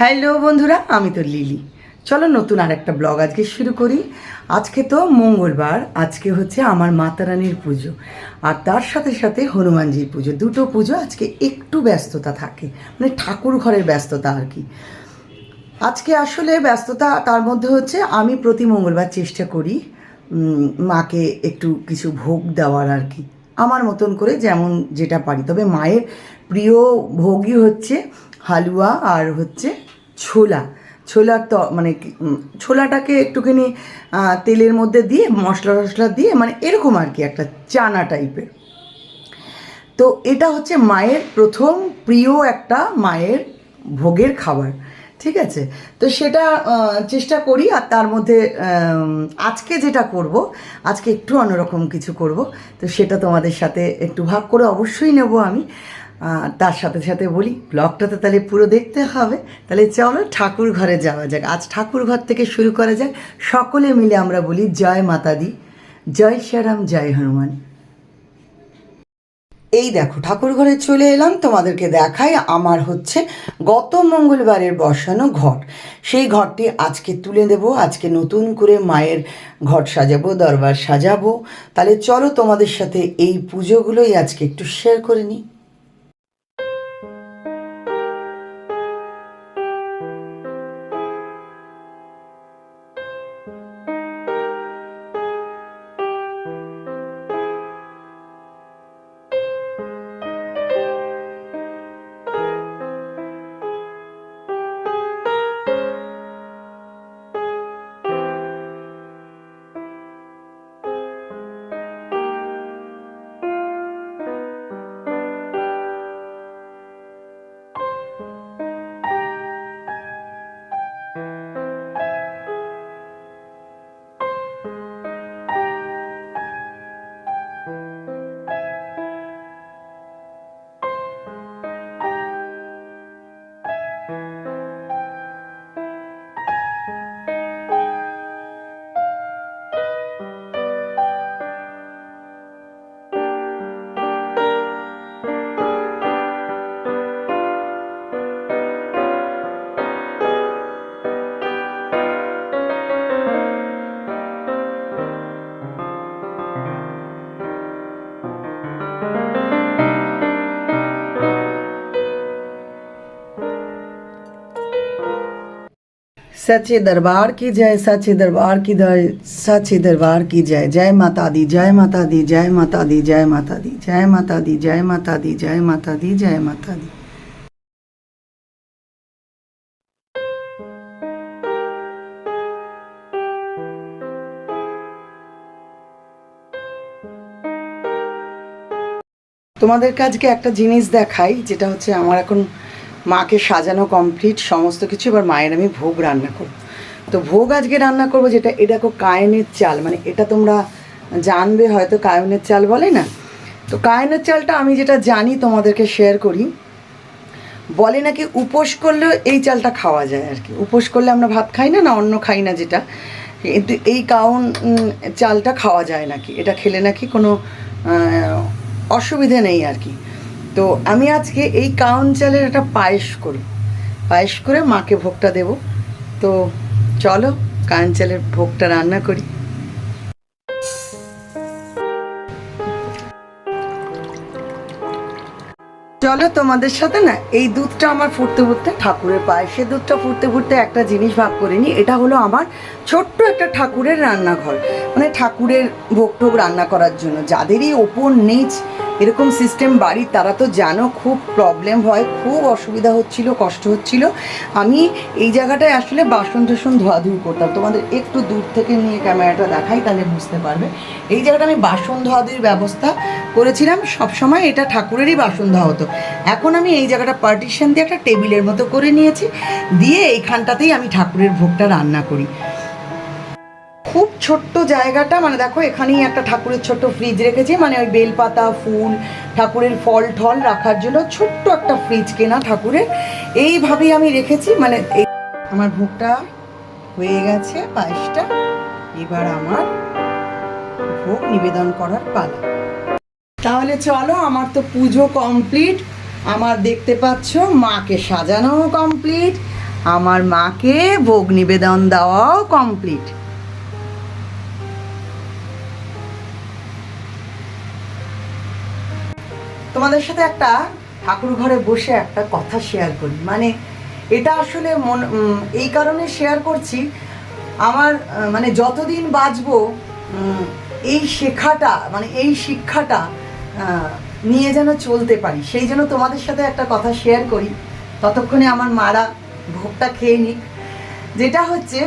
Hello বন্ধুরা, আমি তো লিলি। চলো নতুন আর একটা ব্লগ আজকে শুরু করি। আজকে তো মঙ্গলবার, আজকে হচ্ছে আমার মাতা রানীর পুজো। আর তার সাথে সাথে হনুমানজির পুজো। দুটো পুজো আজকে একটু ব্যস্ততা থাকে মানে ঠাকুর ঘরের ব্যস্ততা আর কি। আজকে আসলে ব্যস্ততা, তার মধ্যে হচ্ছে আমি প্রতি মঙ্গলবার চেষ্টা করি মাকে একটু কিছু ভোগ দেওয়ার আর কি। আমার মতন করে যেমন যেটা পারি। তবে মায়ের প্রিয় ভোগই হচ্ছে হালুয়া আর হচ্ছে ছোলা। ছোলার তো মানে ছোলাটাকে একটুখানি তেলের মধ্যে দিয়ে, মশলা টশলা দিয়ে মানে এরকম আর কি একটা চানা টাইপের। তো এটা হচ্ছে মায়ের প্রথম প্রিয় একটা মায়ের ভোগের খাবার। ঠিক আছে? তো সেটা চেষ্টা করি আর তার মধ্যে আজকে যেটা করব, আজকে একটু অন্যরকম কিছু করব, তো সেটা তোমাদের সাথে একটু ভাগ করে অবশ্যই নেব আমি। তার সাথে সাথে বলি ব্লগটা তো তাহলে পুরো দেখতে হবে। তাহলে চলো ঠাকুর ঘরে যাওয়া যাক। আজ ঠাকুর ঘর থেকে শুরু করা যাক। সকলে মিলে আমরা বলি, জয় মাতা দি জয় শ্রীরাম জয় হনুমান। এই দেখো ঠাকুর ঘরে চলে এলাম, তোমাদেরকে দেখাই আমার হচ্ছে গত মঙ্গলবারের বসানো ঘট সেই ঘরটি আজকে তুলে দেব, আজকে নতুন করে মায়ের ঘট সাজাবো, দরবার সাজাবো। তাহলে চলো তোমাদের সাথে এই পুজোগুলোই আজকে একটু শেয়ার করে নিই। सच्चे दरबार की जय सच्चे दरबार की जय सच्चे दरबार की जय जय माता दी जय माता दी जय माता दी जय माता दी जय माता दी जय माता दी जय माता दी जय माता दी তোমাদেরকে আজকে একটা জিনিস দেখাই যেটা হচ্ছে আমার এখন মাকে সাজানো কমপ্লিট সমস্ত কিছু, এবার মায়ের আমি ভোগ রান্না করব। তো ভোগ আজকে রান্না করব যেটা, এটা কো কায়নের চাল মানে এটা তোমরা জানবে, হয়তো কায়নের চাল বলে না। তো কায়নের চালটা আমি যেটা জানি, তোমাদেরকে শেয়ার করি। বলে নাকি উপোস করলেও এই চালটা খাওয়া যায় আর কি। উপোস করলে আমরা ভাত খাই না না অন্য খাই না যেটা? কিন্তু এই কাউন চালটা খাওয়া যায় নাকি? এটা খেলে নাকি কোনো অসুবিধে নেই আর কি। তো আমি আজকে এই কাউন চালের একটা পায়েস করব। পায়েস করে মাকে ভোগটা দেব। তো চলো কাউন চালের ভোগটা রান্না করি। চলো তোমাদের সাথে না এই দুধটা আমার ফুটতে ফুটতে ঠাকুরের পায়েসের দুধটা ফুটতে ফুটতে একটা জিনিস ভাগ করে নিই। এটা হলো আমার ছোট্ট একটা ঠাকুরের রান্নাঘর। মানে ঠাকুরের ভোগ টোগ রান্না করার জন্য। যাদেরই ওপর নিচ এরকম সিস্টেম বাড়ি তারা তো জানো খুব প্রবলেম হয়, খুব অসুবিধা হচ্ছিল, কষ্ট হচ্ছিল। আমি এই জায়গাটায় আসলে বাসন টাসন ধোয়াধুয়ি করতাম। তোমাদের একটু দূর থেকে নিয়ে ক্যামেরাটা দেখাই, তাহলে বুঝতে পারবে। এই জায়গাটা আমি বাসন ধোয়াধুয়ির ব্যবস্থা করেছিলাম, সবসময় এটা ঠাকুরেরই বাসন ধোয়া হতো। এখন আমি এই জায়গাটা পার্টিশন দিয়ে একটা টেবিলের মতো করে নিয়েছি, দিয়ে এইখানটাতেই আমি ঠাকুরের ভোগটা রান্না করি। খুব ছোট্ট জায়গাটা মানে দেখো এখানেই একটা ঠাকুরের ছোট্ট ফ্রিজ রেখেছি মানে ওই বেলপাতা, ফুল, ঠাকুরের ফল, ঠল রাখার জন্য ছোট্ট একটা ফ্রিজ কেনা ঠাকুরের। এইভাবেই আমি রেখেছি মানে এই আমার ভোগটা হয়ে গেছে পায়েসটা, এবার আমার ভোগ নিবেদন করার পালা। তাহলে চলো, আমার তো পুজো কমপ্লিট আমার দেখতে পাচ্ছ মাকে সাজানো কমপ্লিট আমার মাকে ভোগ নিবেদন দেওয়াও কমপ্লিট তোমাদের সাথে একটা ঠাকুর ঘরে বসে একটা কথা শেয়ার করি। মানে এটা আসলে মন এই কারণে শেয়ার করছি, আমার মানে যতদিন বাঁচবো এই শেখাটা মানে এই শিক্ষাটা নিয়ে যেন চলতে পারি, সেই জন্য তোমাদের সাথে একটা কথা শেয়ার করি। ততক্ষণে আমার মারা ভোগটা খেয়ে নিক। যেটা হচ্ছে,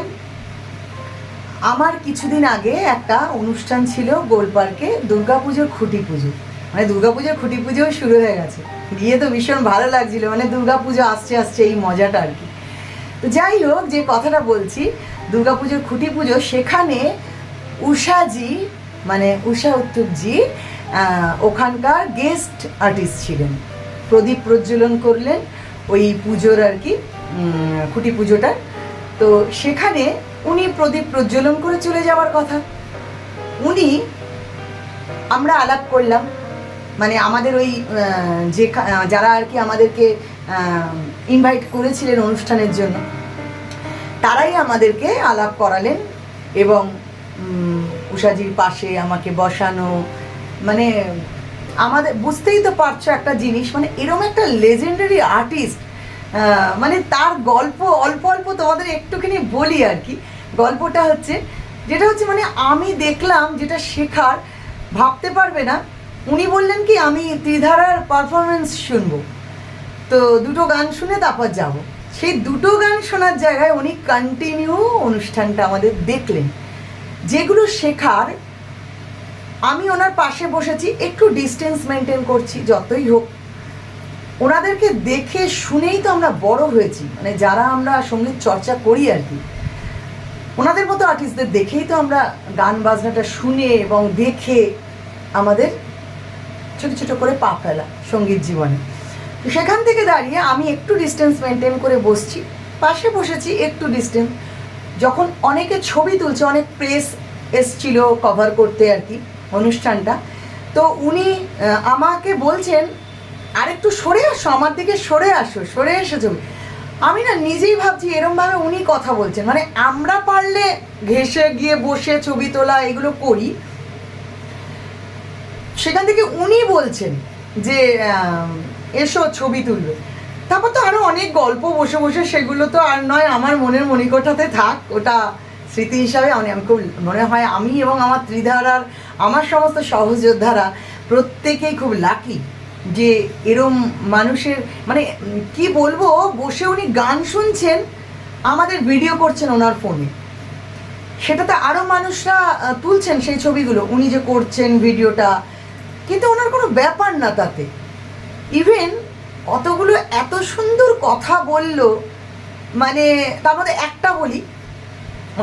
আমার কিছুদিন আগে একটা অনুষ্ঠান ছিল গোলপার্কে দুর্গাপুজোর খুঁটি পুজো। মানে দুর্গাপুজোর খুঁটি পুজোও শুরু হয়ে গেছে। গিয়ে তো ভীষণ ভালো লাগছিল মানে দুর্গাপুজো আসছে আসছে এই মজাটা আর কি। তো যাই হোক, যে কথাটা বলছি, দুর্গাপুজোর খুঁটি পুজো সেখানে উষাজি মানে উষা উত্তপজি ওখানকার গেস্ট আর্টিস্ট ছিলেন। প্রদীপ প্রজ্বলন করলেন ওই পুজোর আর কি খুঁটি পুজোটা তো সেখানে উনি প্রদীপ প্রজ্বলন করে চলে যাওয়ার কথা। উনি আমরা আলাপ করলাম মানে আমাদের ওই যে যারা আর কি আমাদেরকে ইনভাইট করেছিলেন অনুষ্ঠানের জন্য, তারাই আমাদেরকে আলাপ করালেন এবং উষাজির পাশে আমাকে বসানো মানে আমাদের, বুঝতেই তো পারছ একটা জিনিস মানে এরকম একটা লেজেন্ডারি আর্টিস্ট মানে তার গল্প, অল্প অল্প তোমাদের একটুখানি বলি আর কি, গল্পটা হচ্ছে, যেটা হচ্ছে মানে আমি দেখলাম যেটা শেখার, ভাবতে পারবে না উনি বললেন কি, আমি ত্রিধারার পারফরমেন্স শুনব। তো দুটো গান শুনে তারপর যাব। সেই দুটো গান শোনার জায়গায় উনি কন্টিনিউ অনুষ্ঠানটা আমাদের দেখলেন। যেগুলো শেখার, আমি ওনার পাশে বসেছি, একটু ডিস্টেন্স মেনটেন করছি, যতই হোক। ওনাদেরকে দেখে শুনেই তো আমরা বড় হয়েছি মানে যারা আমরা সংগীত চর্চা করি আর কি। ওনাদের মতো আর্টিস্টদের দেখেই তো আমরা গান বাজনাটা শুনে এবং দেখে আমাদের ছোট ছোট করে পা ফেলা সংগীত জীবনে। সেখান থেকে দাঁড়িয়ে আমি একটু ডিস্টেন্স মেনটেন করে বসছি, পাশে বসেছি একটু ডিস্টেন্স যখন অনেকে ছবি তুলছে, অনেক প্রেস এসছিল কভার করতে আর কি, অনুষ্ঠানটা। তো উনি আমাকে বলছেন, আরেকটু সরে আসো, আমার দিকে সরে আসো, সরে এসো ছবি আমি না নিজেই ভাবছি, এরমভাবে উনি কথা বলছেন। মানে আমরা পারলে ঘেসে গিয়ে বসে ছবি তোলা, এগুলো করি। সেখান থেকে উনি বলছেন যে এসো ছবি তুলবে। তারপর তো আরও অনেক গল্প বসে বসে, সেগুলো তো আর নয়, আমার মনের মণিকোঠাতে থাক। ওটা স্মৃতি হিসাবে আমি আমি খুব মনে হয় আমি এবং আমার ত্রিধারার, আমার সমস্ত সহযোদ্ধারা প্রত্যেকেই খুব লাকি যে এরম মানুষের মানে কি বলব? বসে উনি গান শুনছেন, আমাদের ভিডিও করছেন ওনার ফোনে সেটাতে আরও মানুষরা তুলছেন সেই ছবিগুলো। উনি যে করছেন ভিডিওটা কিন্তু ওনার কোনো ব্যাপার না তাতে। ইভেন অতগুলো এত সুন্দর কথা বলল মানে তার মধ্যে একটা বলি,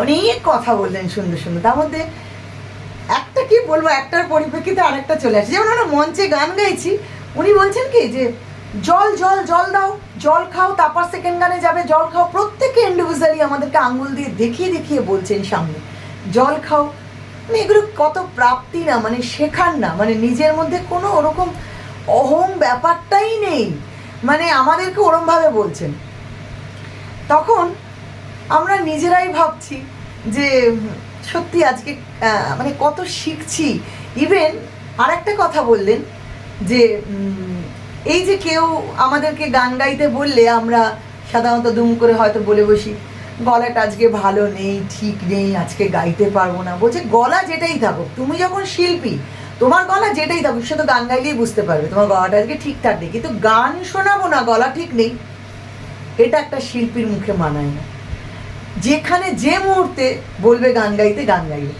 অনেক কথা বললেন সুন্দর সুন্দর। তার মধ্যে একটা কি বলব, একটার পরিপ্রেক্ষিতে আরেকটা চলে আসে। যেমন আমরা মঞ্চে গান গাইছি, উনি বলছেন কি যে, জল জল জল দাও, জল খাও, তারপর সেকেন্ড গানে যাবে, জল খাও। প্রত্যেকে ইন্ডিভিজুয়ালি আমাদেরকে আঙুল দিয়ে দেখিয়ে দেখিয়ে বলছেন সামনে। জল খাও মানে এগুলো কত প্রাপ্তি না মানে শেখার না মানে নিজের মধ্যে কোনো ওরকম অহং ব্যাপারটাই নেই। মানে আমাদেরকে ওরমভাবে বলছেন। তখন আমরা নিজেরাই ভাবছি যে, সত্যি আজকে মানে কত শিখছি। ইভেন আর একটা কথা বললেন যে এই যে কেউ আমাদেরকে গান গাইতে বললে আমরা সাধারণত দুম করে হয়তো বলে বসি। গলাটা আজকে ভালো নেই, ঠিক নেই, আজকে গাইতে পারব না। বলছে, গলা যেটাই থাকুক, তুমি যখন শিল্পী, তোমার গলা যেটাই থাকুক, সে তো গান গাইলেই বুঝতে পারবে, তোমার গলাটা আজকে ঠিকঠাক নেই। কিন্তু গান শোনাবো না, গলা ঠিক নেই। এটা একটা শিল্পীর মুখে মানায় না। যেখানে যে মুহূর্তে বলবে গান গাইতে, গান গাইবে।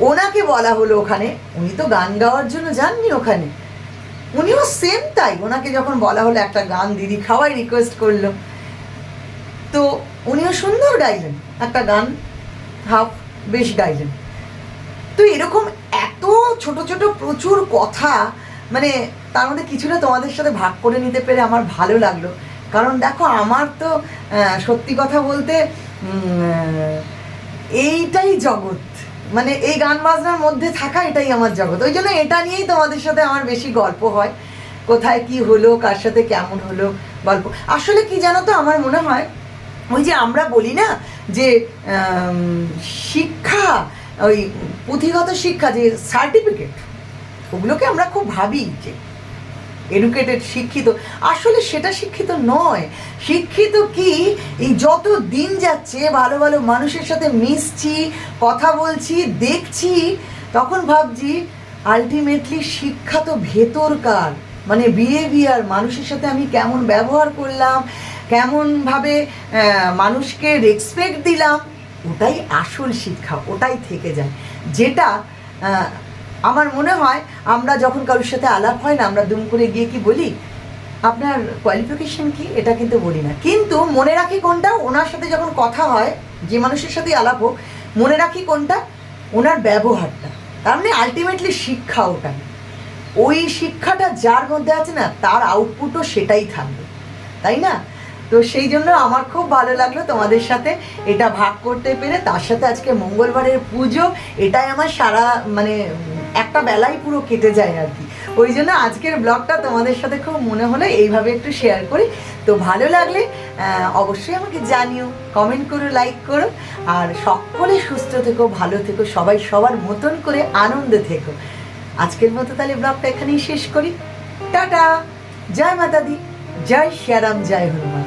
ওনাকে বলা হলো ওখানে, উনি তো গান গাওয়ার জন্য যাননি ওখানে। উনিও সেম তাই। ওনাকে যখন বলা হলো, একটা গান দিদি খাওয়াই রিকোয়েস্ট করল। তো উনিও সুন্দর গাইলেন। একটা গান হাফ বেশ গাইলেন। তো এরকম এত ছোট ছোট প্রচুর কথা মানে তার মধ্যে কিছুটা তোমাদের সাথে ভাগ করে নিতে পেরে আমার ভালো লাগল। কারণ দেখো, আমার তো সত্যি কথা বলতে এইটাই জগৎ। মানে এই গান বাজনার মধ্যে থাকা এটাই আমার জগৎ। ওই জন্য এটা নিয়েই তোমাদের সাথে আমার বেশি গল্প হয়। কোথায় কি হলো, কার সাথে কেমন হলো, গল্প। আসলে কি জানো তো, আমার মনে হয় ওই যে আমরা বলি না যে শিক্ষা, ওই পুঁথিগত শিক্ষা যে সার্টিফিকেট ওগুলোকে আমরা খুব ভাবি যে এডুকেটেড শিক্ষিত। আসলে সেটা শিক্ষিত নয়। শিক্ষিত কি? এই যত দিন যাচ্ছে, ভালো ভালো মানুষের সাথে মিশছি, কথা বলছি, দেখছি, তখন ভাবছি আলটিমেটলি শিক্ষা তো ভেতরকার। মানে বিহেভিয়ার মানুষের সাথে আমি কেমন ব্যবহার করলাম কেমনভাবে মানুষকে রেসপেক্ট দিলাম, ওটাই আসল শিক্ষা, ওটাই থেকে যায়। যেটা আমার মনে হয়, আমরা যখন কারোর সাথে আলাপ হয় না, আমরা দুম করে গিয়ে কি বলি, আপনার কোয়ালিফিকেশন কি? এটা কিন্তু বলি না। কিন্তু মনে রাখি কোনটা, ওনার সাথে যখন কথা হয়, যে মানুষের সাথে আলাপ হোক, মনে রাখি কোনটা, ওনার ব্যবহারটা। তার মানে আলটিমেটলি শিক্ষা ওটা। ওই শিক্ষাটা যার মধ্যে আছে না, তার আউটপুটও সেটাই থাকবে। তাই না? তো সেই জন্য আমার খুব ভালো লাগল তোমাদের সাথে এটা ভাগ করতে পেরে। তার সাথে আজকে মঙ্গলবারের পুজো, এটাই আমার সারা মানে একটা বেলাই পুরো কেটে যায় আর কি। ওই জন্য আজকের ব্লগটা তোমাদের সাথে খুব মনে হলো, এইভাবে একটু শেয়ার করি। তো ভালো লাগলে অবশ্যই আমাকে জানিও কমেন্ট করো লাইক করো। আর সকলে সুস্থ থেকো, ভালো থেকো, সবাই সবার মতন করে আনন্দে থেকো। আজকের মতো তাহলে ব্লগটা এখানেই শেষ করি। টাটা! জয় মাতা দি জয় শ্যারাম, জয় হনুমান।